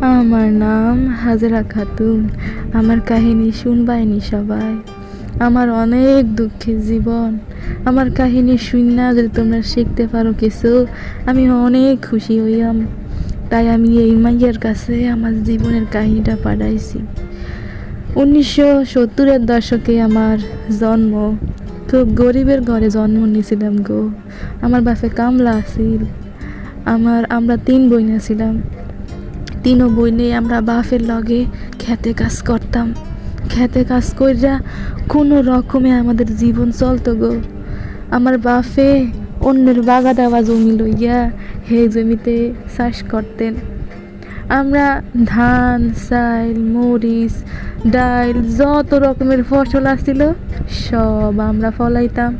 আমার নাম হাজরা খাতুন। আমার কাহিনী শুনবাইনি সবাই। আমার অনেক দুঃখের জীবন। আমার কাহিনী শুননা যদি তোমরা শিখতে পারো কিছু, আমি অনেক খুশি হইয়াম। তাই আমি এই মাইয়ের কাছে আমার জীবনের কাহিনীটা পাঠাইছি। উনিশশো সত্তরের দশকে আমার জন্ম। খুব গরিবের ঘরে জন্ম নিয়েছিলাম গো। আমার বাপে কামলা আছিল। আমার, আমরা তিন বইনা ছিলাম। তিনও বই নিয়ে আমরা বাপের লগে খেতে কাজ করতাম। খেতে কাজ কইরা কোনো রকমে আমাদের জীবন চলতো গো। আমার বাপে অন্যের বাগা দেওয়া জমি লইয়া হে জমিতে চাষ করতেন। আমরা ধান, চাইল, মরিচ, ডাইল যত রকমের ফসল আসছিল সব আমরা ফলাইতাম।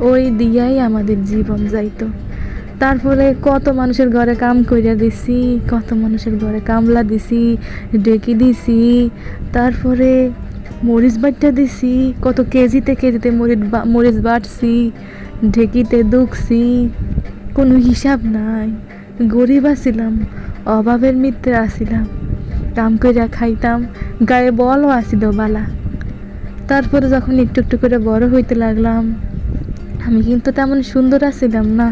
ওই দিয়াই আমাদের জীবন যাইতো। তারপরে কত মানুষের ঘরে কাম কইরা দিছি, কত মানুষের ঘরে কামলা দিছি ডেকে দিছি তারপরে মরিচ বাটটা দিছি, কত কেজিতে কেজিতে মরিচ মরিচ বাটছি, ঢেকিতে দুখছি, কোনো হিসাব নাই। গরিব আছিলাম, অভাবের মিত্রে আসিলাম কাম কইরা খাইতাম, গায়ে বলও আসিল বালা। তারপরে যখন একটু একটু করে বড় হইতে লাগলাম, আমি কিন্তু তেমন সুন্দর আছিলাম না।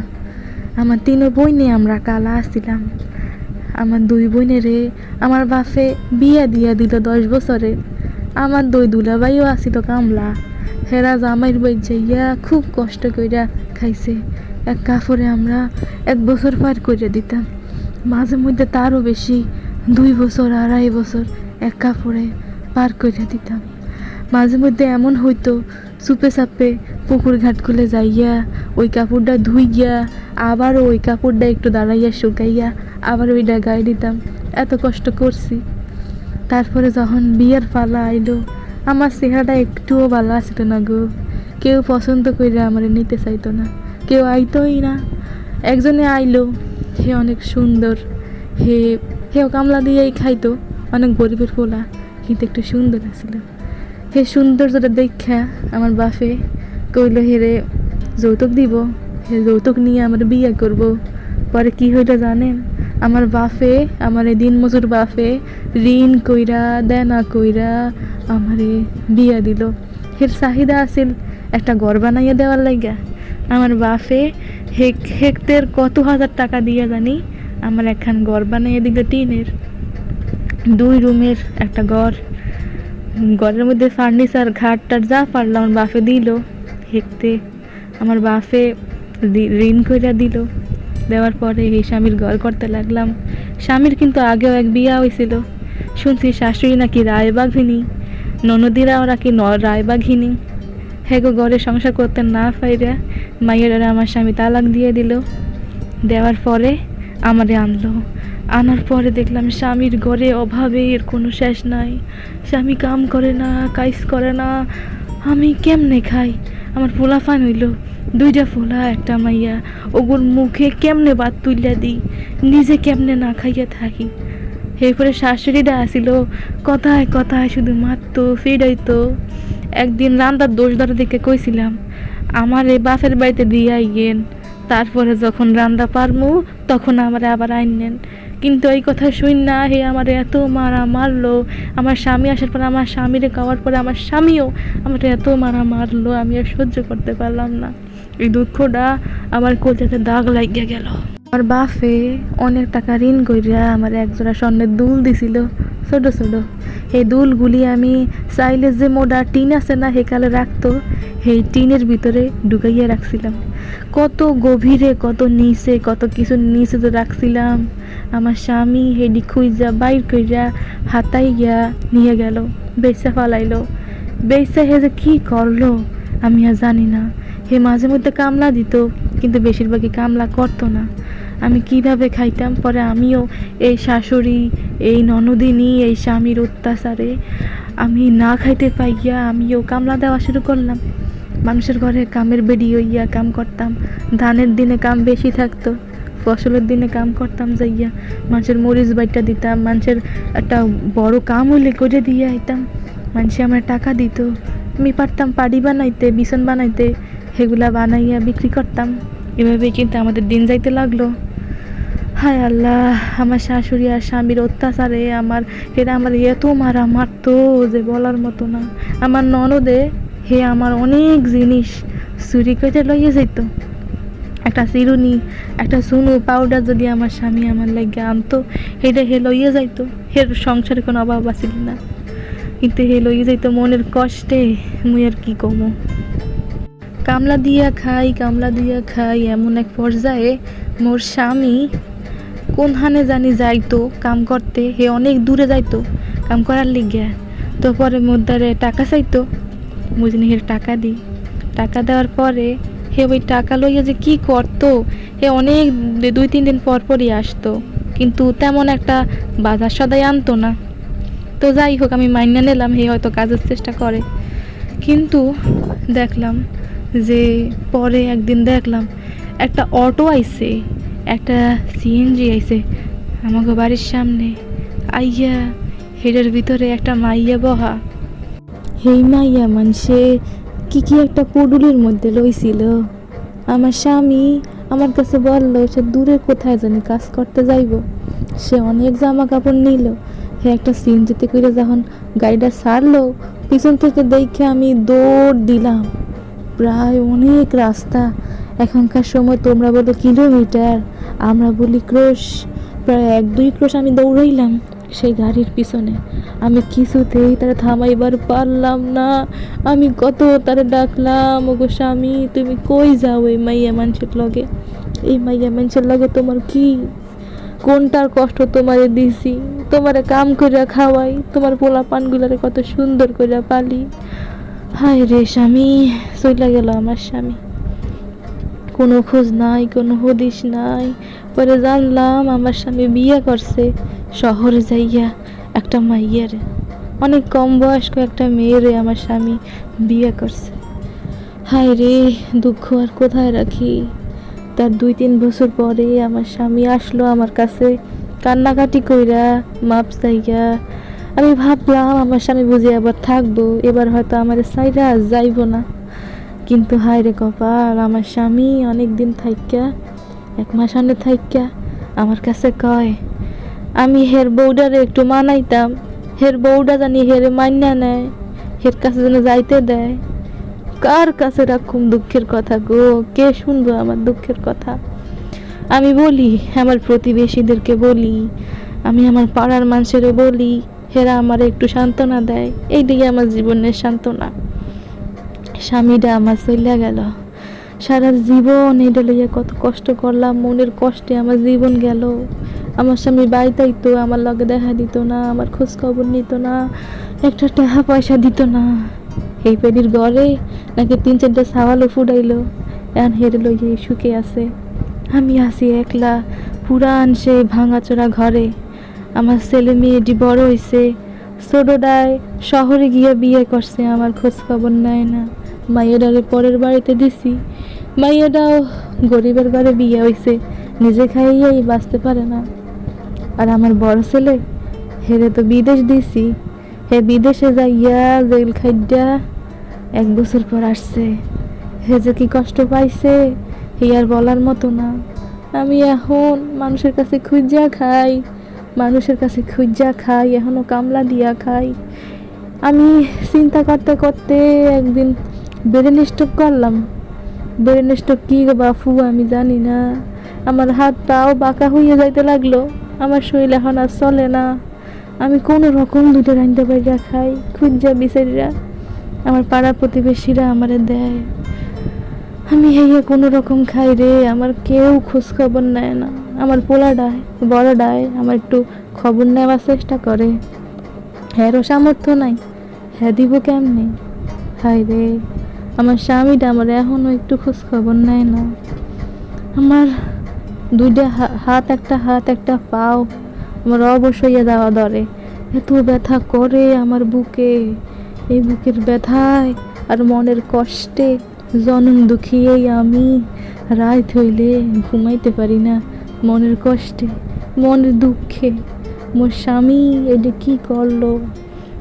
আমার তিন বইনে আমরা কালা আসছিলাম আমার দুই বোনেরে আমার বাপে বিয়া দিয়া দিল দশ বছরে। আমার দুই দুলাবাইও আসিল কামলা। হেরা জামাইর বই যাইয়া খুব কষ্ট কইরা খাইছে। এক কাপড়ে আমরা এক বছর পার করে দিতাম। মাঝে মধ্যে তারও বেশি দুই বছর, আড়াই বছর এক কাপড়ে পার করে দিতাম। মাঝে মধ্যে এমন হইতো, চুপে চাপে পুকুর ঘাট খুলে যাইয়া ওই কাপড়টা ধুইয়া আবার ওই কাপড়টা একটু দাঁড়াইয়া শুকাইয়া আবার ওইটা গায়ে দিতাম। এত কষ্ট করছি। তারপরে যখন বিয়ের পালা আইলো, আমার চেহারাটা একটুও ভালো আসতো না গো। কেউ পছন্দ করে আমার নিতে চাইতো না। কেউ আইতোই না। একজনে আইলো, হে অনেক সুন্দর। হে, হেও কামলা দিয়েই খাইতো, অনেক গরিবের পোলা, কিন্তু একটু সুন্দর আছিল হে সৌন্দর্যটা দেখা আমার বাপে, কইল হেরে যৌতুক দিব? হে যৌতুক নিয়ে আমার বিয়ে করব। পরে কি হইল জানেন? আমার বাফে আমার এই দিন মজুর বাপে ঋণ কইরা, দেনা কইরা আমারে বিয়া দিল। হের চাহিদা আছিল একটা ঘর বানাইয়া দেওয়ার লাইগা। আমার বাফে হেক হেক্টের কত হাজার টাকা দিয়া জানি আমার একখান ঘর বানাইয়া দিল টিনের। দুই রুমের একটা ঘর। ঘরের মধ্যে ফার্নিচার ঘাট টাট যা পারলাম আমার বাপে দিল। হেঁকতে আমার ঋ- ঋণ কইরা দিল। দেওয়ার পরে এই স্বামীর ঘর করতে লাগলাম। স্বামীর কিন্তু আগেও এক বিয়া হয়েছিল শুনছি শাশুড়ি নাকি রায়বাঘিনী ননদিরাও নাকি ন, রায়বাঘিনী। হেগো ঘরে সংসার করতে না পাইরা মাইয়ের আমার স্বামী তালাক দিয়ে দিল। দেওয়ার পরে আমারে আনলো। আনার পরে দেখলাম স্বামীর ঘরে অভাবের কোনো শেষ নাই। স্বামী কাম করে না, কাজ করে না। আমি কেমনে খাই? আমার পোলা ফান হইল। দুইটা ফোলা, একটা মাইয়া। ওগুর মুখে কেমনে বাদ তুইলা দিই নিজে কেমনে না খাইয়া থাকি? এরপরে শাশুড়িটা আসিল, কথায় কথায় শুধু মারতো ফিরাইতো একদিন রান্দার দোষ ধরে দেখে কইছিলাম, আমার এই বাপের বাড়িতে দিয়ে আইয়েন। তারপরে যখন রান্দা পারমু, তখন আমার আবার আইনেন কিন্তু এই কথা শুন না, হে আমার এত মারা মারলো। আমার স্বামী আসার পরে আমার স্বামীর খাওয়ার পরে আমার স্বামীও আমার এত মারা মারলো, আমি আর সহ্য করতে পারলাম না। এই দুঃখটা আমার কলজাতে দাগ লাগিয়ে গেল। আমার বাফে অনেক টাকা ঋণ করিয়া আমার একজোড়া স্বর্ণের দুল দিছিল। ছোট ছোট এই দুলগুলি আমি চাইলে যে মোটা টিন আছে না হেকালে রাখতো সেই টিনের ভিতরে ঢুকাইয়া রাখছিলাম কত গভীরে, কত নিচে, কত কিছু নিচে তো রাখছিলাম আমার স্বামী হেডি খুঁজা, বাইর কইরা হাতাই গিয়া নিয়ে গেল, বেচা ফালাইলো। বেচা হে যে কী করল, আমি আর জানি না। হে মাঝে মধ্যে কামলা দিত, কিন্তু বেশিরভাগই কামলা করতো না। আমি কীভাবে খাইতাম? পরে আমিও এই শাশুড়ি, এই ননদিনী, এই স্বামীর অত্যাচারে আমি না খাইতে পাইয়া আমিও কামলা দেওয়া শুরু করলাম। মানুষের ঘরে কামের বেডি হইয়া কাম করতাম। ধানের দিনে কাম বেশি থাকতো, ফসলের দিনে কাম করতাম যাইয়া। মানুষের মরিচ বাইটা দিতাম, মানুষের একটা বড় কাম হইলে করে দিয়ে আইতাম। মানুষে আমার টাকা দিত, আমি পারতাম পাড়ি বানাইতে বিছন বানাইতে, সেগুলা বানাইয়া বিক্রি করতাম। এভাবেই কিন্তু আমাদের দিন যাইতে লাগল। হায় আল্লাহ, আমার শাশুড়ি আর স্বামীর অত্যাচারে আমার এরা আমার এত মারা মারতো যে বলার মতো না। আমার ননদে, হে আমার অনেক জিনিস চুরি করে লইয়ে যেত একটা চিরুনি, একটা সুনু পাউডার যদি আমার স্বামী আমার লাগে আনতো সেটা হে লইয়ে যাইতো। হের সংসারে কোনো অভাব আছিল না। কিন্তু হে লইয়ে যাইতো মনের কষ্টে, মুই আর কি কমো? কামলা দিয়া খাই, কামলা দিয়া খাই, এমন এক পর্যায়ে মোর স্বামী কোনখানে জানি যাইতো, কাম করতে, হে অনেক দূরে যাইতো, কাম করার লিগে। তো পরে মোর দ্বারে টাকা চাইতো মুই জানি হের টাকা দিই টাকা দেওয়ার পরে হে ওই টাকা লইয়া যে কি করতো, হে অনেক দুই তিন দিন পর পরই আসতো। কিন্তু তেমন একটা বাজার সদাই আনতো না। তো যাই হোক, আমি মাইনা নিলাম, হে হয়তো কাজের চেষ্টা করে। কিন্তু দেখলাম যে পরে একদিন দেখলাম একটা অটো আইছে। একটা সিএনজি আইছে আমাকে বাড়ির সামনে। আইয়া হেডের ভিতরে একটা মাইয়া বহা। হেই মাইয়া মানসে, কি কি একটা পুডুলির মধ্যে লইছিল? আমার স্বামী আমার কাছে বলল, সে দূরে কোথায় জানি কাজ করতে যাইব। সে অনেক জামা কাপড় নিল। হে একটা সিএনজিতে করে যখন গাড়িটা ছাড়লো, পিছন থেকে দেখে আমি দৌড় দিলাম। প্রায় অনেক রাস্তা। এখনকার সময় তোমরা বলো কিলোমিটার। আমরা বলি ক্রোশ। প্রায় এক দুই ক্রোশ আমি দৌড়াইলাম সেই গাড়ির পিছনে। আমি কিছুতেই তারা থামাইবার পারলাম না। আমি কত তারা ডাকলাম, ওগো স্বামী, তুমি কই যাও এই মাইয়া মানুষের লগে? এই মাইয়া মানুষের লগে তোমার কি? কোনটার কষ্ট তোমারে দিছি? তোমারে কাম কইরা খাওয়াই, তোমার পোলা পানগুলারে কত সুন্দর কইরা পালি? হায় রে স্বামী, চইলা গেল আমার স্বামী। কোনো খোঁজ নাই, কোনো হদিস নাই। পরে জানলাম, আমার স্বামী বিয়ে করছে। শহরে যাইয়া একটা মাইয়ার, অনেক কম বয়স্ক একটা মেয়েরে আমার স্বামী বিয়ে করছে। হায় রে, দুঃখ আর কোথায় রাখি? তার দুই তিন বছর পরে আমার স্বামী আসলো আমার কাছে, কান্নাকাটি কইরা মাপ চাইয়া। আমি ভাবলাম, আমার স্বামী বুঝি আবার থাকব, এবার হয়তো আমার সাইরা যাইবো না। কিন্তু হায় রে কপাল, আমার স্বামী অনেক দিন থাইকা, এক মাস আনে থাইকা, আমার কাছে কয়, আমি হের বউডারে একটু মানাইতাম, হের বউডা জানি হেরে মান্যা নেয়, হের কাছে যেন যাইতে দেয়। কার কাছে রাখুম দুঃখের কথা গো? কে শুনব আমার দুঃখের কথা? আমি বলি, আমার প্রতিবেশীদেরকে বলি, আমি আমার পাড়ার মানুষেরও বলি, হেরা আমার একটু সান্ত্বনা দেয়। এইদিকে আমার জীবনের সান্ত্বনা। স্বামীটা আমার চলে গেল। সারা জীবন এটা লইয়া কত কষ্ট করলাম, মনের কষ্টে আমার জীবন গেল। আমার স্বামী বাড়িতেই তো আমার লগে দেখা দিত না, আমার খোঁজ খবর নিত না, একটা টাকা পয়সা দিত না। এই পেডির ঘরে নাকি তিন চারটা সাওয়ালও ফুটাইলো এখন হেরে লইয়া সুখে আছে। আমি আছি একলা, পুরান সে ভাঙাচোরা ঘরে। আমার ছেলে মেয়েটি বড় হয়েছে ছোটটায় শহরে গিয়ে বিয়ে করছে, আমার খোঁজ খবর নেয় না। মাইয়াডারে পরের বাড়িতে দিছি। মাইয়াটাও গরিবের ঘরে বিয়ে হয়েছে নিজে খাইয়াই বাঁচতে পারে না। আর আমার বড় ছেলে, হেরে তো বিদেশ দিছি। হে বিদেশে যাইয়া জেল খাইয়া এক বছর পর আসছে। হে যে কি কষ্ট পাইছে, হে আর বলার মতো না। আমি এখন মানুষের কাছে খুঁজা খাই, মানুষের কাছে খুঁজা খাই, এখনও কামলা দিয়া খাই। আমি চিন্তা করতে করতে একদিন ব্রেন স্ট্রোক করলাম। ব্রেন স্ট্রোক কী গো বাফু আমি জানি না। আমার হাত পাও বাঁকা হইয়া যাইতে লাগল, আমার শরীর এখন আর চলে না। আমি কোনো রকম দুটো রাঁধতে পারিয়া খাই খুঁজা বিচারিরা আমার পাড়া প্রতিবেশীরা আমারে দেয়। আমি হেয়ে কোনো রকম খাই রে, আমার কেউ খোঁজ খবর নেয় না। আমার পোলা ডায় বড় ডায় আমার একটু খবর নেওয়ার চেষ্টা করে। হ্যারও সামর্থ্য নাই হ্যাঁ দিব কেমনে? হাই রে। আমার স্বামীটা আমার এখনও একটু খোঁজ খবর নেয় না। আমার দুইটা হাত একটা হাত, একটা পাও আমার অবশ্যই যাওয়া ধরে। এত ব্যথা করে আমার বুকে। এই বুকের ব্যথায় আর মনের কষ্টে জনম দুঃখিয়েই আমি। রাত হইলে ঘুমাইতে পারি না মনের কষ্টে, মনের দুঃখে। মোর স্বামী এটা কি করল?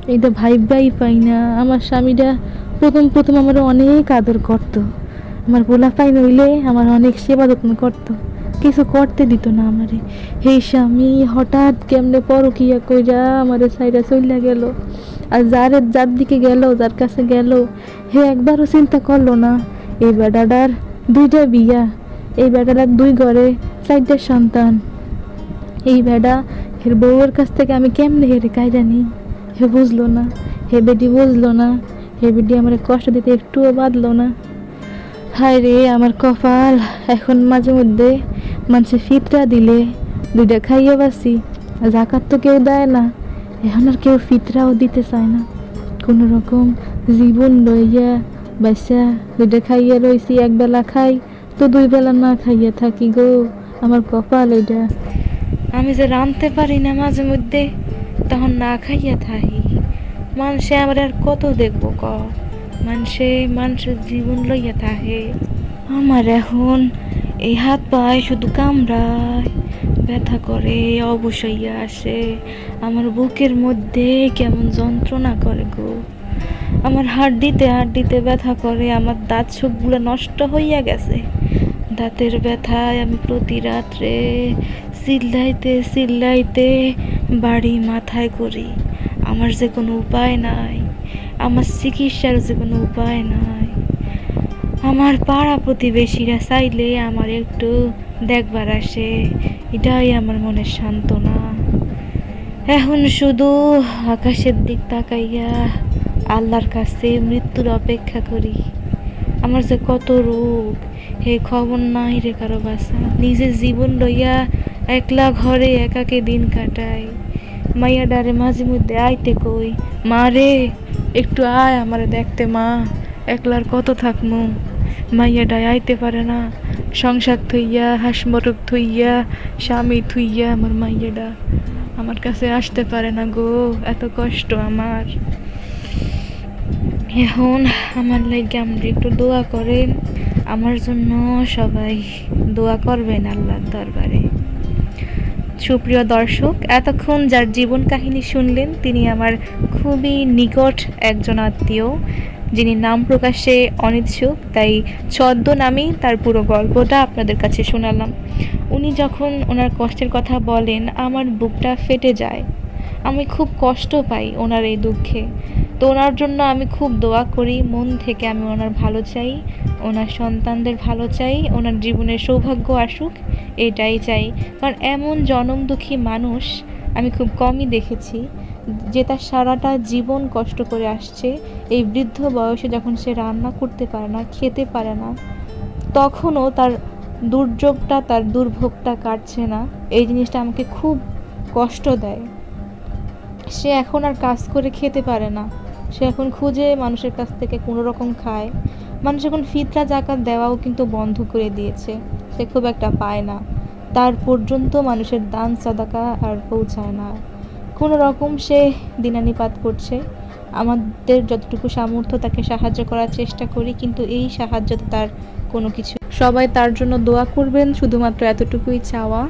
এটা ভাইবাই পাই না। আমার স্বামীটা প্রথম প্রথম আমার অনেক আদর করতো। আমার পোলা পাই নইলে আমার অনেক সেবা যত্ন করতো। কিছু করতে দিত না আমারে। সেই স্বামী, হঠাৎ কেমনে পরকিয়া কইরা আমারে সাইডা চইলা গেল। আর যার যার দিকে গেল, যার কাছে গেল, হে একবারও চিন্তা করল না, এই বেটাটার দুইটা বিয়া, এই বেটাটার দুই ঘরে চারটা সন্তান। এই বেটা হের বউয়ের কাছ থেকে আমি কেমনে হেরে কায়রা নিই? হে বুঝলো না, হে বেটি বুঝলো না হে বেটি আমার কষ্ট দিতে একটুও বাঁধলো না। হায় রে, আমার কপাল। এখন মাঝে মধ্যে মানুষে ফিতরা দিলে দুইটা খাইয়ে বাসি জাকাত তো কেউ দেয় না। এখন আর কেউ ফিতরাও দিতে চায় না। কোনো রকম জীবন লইয়া বাসা দুইটা খাইয়া রইছি একবেলা খাই, তো দুই বেলা না খাইয়া থাকি গো। আমার কপাল এটা আমি যে রাঁধতে পারি না মাঝে মধ্যে, তখন না খাইয়া থাকি। মানুষে আমার আর কত দেখব ক? মানুষে মানুষের জীবন লইয়া থাকে। আমার এখন এই হাত পায়ে শুধু কামড়ায়, ব্যথা করে অবশ্যই আসে। আমার বুকের মধ্যে কেমন যন্ত্রণা করে গো। আমার হাড্ডিতে হাড্ডিতে ব্যথা করে, আমার দাঁত সবগুলো নষ্ট হইয়া গেছে। দাঁতের ব্যথায় আমি প্রতি রাত্রে চিল্লাইতে চিল্লাইতে বাড়ি মাথায় করি। আমার যে কোনো উপায় নাই, আমার চিকিৎসার যে কোনো উপায় নাই। আমার পাড়া প্রতিবেশীরা চাইলে আমার একটু দেখবার আসে, এটাই আমার মনের সান্ত্বনা। এখন শুধু আকাশের দিক তাকাইয়া আল্লাহর কাছে মৃত্যুর অপেক্ষা করি। আমার যে কত রোগ হে খবর নাই রে কারও বাসা। নিজের জীবন লইয়া একলা ঘরে একাকে দিন কাটাই। মাইয়া ডারে মাঝে মধ্যে আইতে কই? মা রে, একটু আয় আমারে দেখতে, মা। একলার কত থাকমু? মাইয়া ডায় আইতে পারে না। সংসার থইয়া হাঁস মরক থইয়া, স্বামী থুইয়া আমার মাইয়াডা আমার কাছে আসতে পারে না গো, এত কষ্ট আমার। এখন আমার লাগে আমরা একটু দোয়া করেন। আমার জন্য সবাই দোয়া করবেন আল্লাহর দরবারে। সুপ্রিয় দর্শক, এতক্ষণ যার জীবন কাহিনী শুনলেন, তিনি আমার খুবই নিকট একজন আত্মীয়, যিনি নাম প্রকাশে অনিচ্ছুক, তাই ছদ্ম নামেই তার পুরো গল্পটা আপনাদের কাছে শোনালাম। উনি যখন ওনার কষ্টের কথা বলেন, আমার বুকটা ফেটে যায়। আমি খুব কষ্ট পাই ওনার এই দুঃখে। তো ওনার জন্য আমি খুব দোয়া করি, মন থেকে আমি ওনার ভালো চাই, ওনার সন্তানদের ভালো চাই, ওনার জীবনের সৌভাগ্য আসুক। এটাই চাই। কারণ এমন জনম দুঃখী মানুষ আমি খুব কমই দেখেছি, যে তার সারাটা জীবন কষ্ট করে আসছে। এই বৃদ্ধ বয়সে যখন সে রান্না করতে পারে না, খেতে পারে না, তখনও তার দুর্যোগটা, তার দুর্ভোগটা কাটছে না। এই জিনিসটা আমাকে খুব কষ্ট দেয়। সে এখন আর কাজ করে খেতে পারে না। সে এখন খুঁজে মানুষের কাছ থেকে কোনো রকম খায়। মানুষ এখন ফিতরা জাকাত দেওয়াও কিন্তু বন্ধ করে দিয়েছে। সে খুব একটা পায় না। তার পর্যন্ত মানুষের দান, সাদাকা আর পৌঁছায় না। কোনো রকম সে দিনানিপাত করছে। আমাদের যতটুকু সামর্থ্য, তাকে সাহায্য করার চেষ্টা করি, কিন্তু এই সাহায্য তার কোনো কিছু সবাই তার জন্য দোয়া করবেন, শুধুমাত্র এতটুকুই চাওয়া।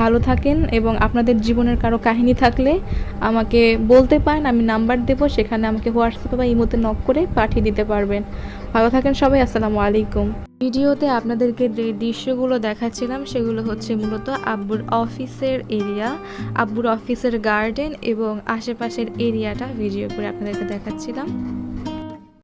ভালো থাকেন এবং আপনাদের জীবনের কারও কাহিনী থাকলে আমাকে বলতে পারেন, আমি নাম্বার দেবো, সেখানে আমাকে হোয়াটসঅ্যাপে বা ইমোতে নক করে পাঠিয়ে দিতে পারবেন। ভালো থাকেন সবাই, আসসালামু আলাইকুম। ভিডিওতে আপনাদেরকে যে দৃশ্যগুলো দেখাচ্ছিলাম, সেগুলো হচ্ছে মূলত আব্বুর অফিসের এরিয়া, আব্বুর অফিসের গার্ডেন এবং আশেপাশের এরিয়াটা ভিডিও করে আপনাদেরকে দেখাচ্ছিলাম।